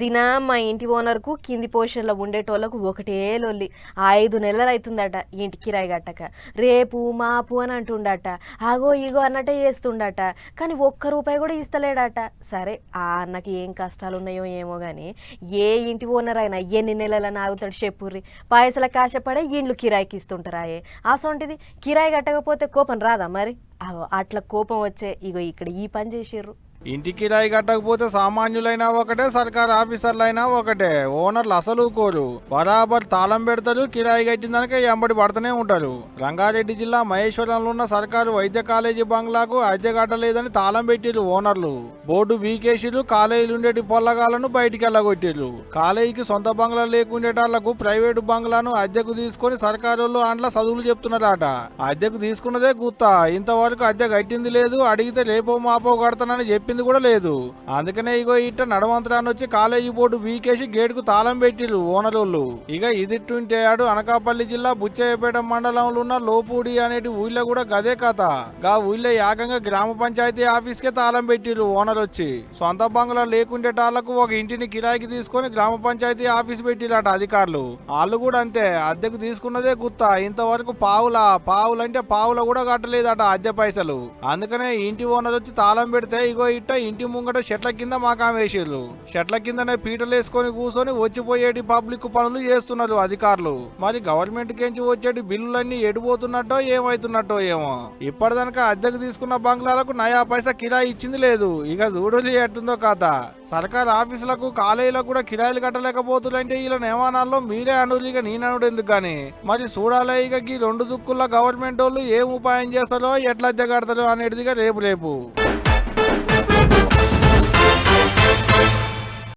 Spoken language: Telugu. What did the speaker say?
దినా మా ఇంటి ఓనర్కు కింది పోర్షన్లో ఉండేటోళ్ళకు ఒకటే లొల్లి. ఐదు నెలలు అవుతుందట ఇంటి కిరాయి కట్టక. రేపు మాపు అని అంటుండట. ఆగో ఇగో అన్నట్టే చేస్తుండట. కానీ ఒక్క రూపాయి కూడా ఇస్తలేడట. సరే ఆ అన్నకి ఏం కష్టాలు ఉన్నాయో ఏమో కానీ ఏ ఇంటి ఓనర్ అయినా ఎన్ని నెలలని ఆగుతాడు చెప్పుర్రి. పాయసలకు ఆశపడే ఇండ్లు కిరాయికి ఇస్తుంటారాయే అసొంటిది? కిరాయి కట్టకపోతే కోపం రాదా మరి? అట్లా కోపం వచ్చే ఇగో ఇక్కడ ఈ పని చేసిర్రు. ఇంటి కిరాయి కట్టకపోతే సామాన్యులైనా ఒకటే సర్కార్ ఆఫీసర్లైనా ఒకటే. ఓనర్లు అసలు కోరు బరాబర్ తాళం పెడతారు కిరాయి కట్టిందనక ఎంబడి పడుతూనే ఉంటారు. రంగారెడ్డి జిల్లా మహేశ్వరంలో ఉన్న సర్కారు వైద్య కాలేజీ బంగ్లాకు అద్దె కట్టలేదని తాళం పెట్టిరు ఓనర్లు. బోర్డు బీకేసీలు కాలేజీలు ఉండేటి పొల్లగాలను బయటికి వెళ్ళగొట్టిరు కాలేజీకి సొంత బంగ్లా లేకుండేటాళ్ళకు ప్రైవేటు బంగ్లాను అద్దెకు తీసుకొని సర్కారు అండ్ల చదువులు చెప్తున్నారట. అద్దెకు తీసుకున్నదే గుర్త ఇంతవరకు అద్దె కట్టింది లేదు అడిగితే లేపో మాపో కడతానని చెప్పింది కూడా లేదు. అందుకనే ఇగో ఇట్ట నడవంతరాన్ని వచ్చి కాలేజీ బోర్డు వీకేసి గేటుకు తాళం పెట్టిరు ఓనరోళ్ళు. ఇక ఇదిట్టుంటే ఆడు అనకాపల్లి జిల్లా బుచ్చయ్యపేట మండలంలో ఉన్న లోపూడి అనేటి ఊళ్ళో కూడా గదే కథ. గా ఊళ్ళో ఏకంగా గ్రామ పంచాయతీ ఆఫీస్కే తాళం పెట్టిరు ఓనర్ వచ్చి. సొంత బంగ్లా లేకుండేటాళ్ళకు ఒక ఇంటిని కిరాయికి తీసుకొని గ్రామ పంచాయతీ ఆఫీస్ పెట్టిరట అధికారులు. వాళ్ళు కూడా అంతే అద్దెకు తీసుకున్నదే గుత్తా. ఇంతవరకు పావులా పావులంటే పావుల కూడా కట్టలేదట అద్దె పైసలు. అందుకనే ఇంటి ఓనర్ వచ్చి తాళం పెడితే ఇగో ఇట్ట ఇంటి ముంగట షెట్ల కింద మాకామేసిర్రు షెట్ల కిందనే పీటలు వేసుకొని కూర్చొని వచ్చిపోయేటి పబ్లిక్ పనులు చేస్తున్నారు అధికారులు. మరి గవర్నమెంట్ కించి వచ్చేటి బిల్లులన్నీ ఎడిపోతున్నట్టో ఏమైతున్నట్టో ఏమో. ఇప్పటిదనక అద్దెకు తీసుకున్న బంగ్లాలకు నయా పైసా కిరాయి ఇచ్చింది లేదు. ఇక చూడలి ఎట్టుందో కథ. సర్కార్ ఆఫీసులకు కాలేజీలకు కూడా కిరాయిలు కట్టలేకపోతుందంటే ఇలా నియమానాల్లో మీరే అనులు ఇక నేననుడు ఎందుకు కానీ మరి చూడాలి ఇక ఈ రెండు దుక్కుల్లో గవర్నమెంట్ వాళ్ళు ఏం ఉపాయం చేస్తారో ఎట్లా మధ్య కడతలు అనేటిదిగా రేపు రేపు.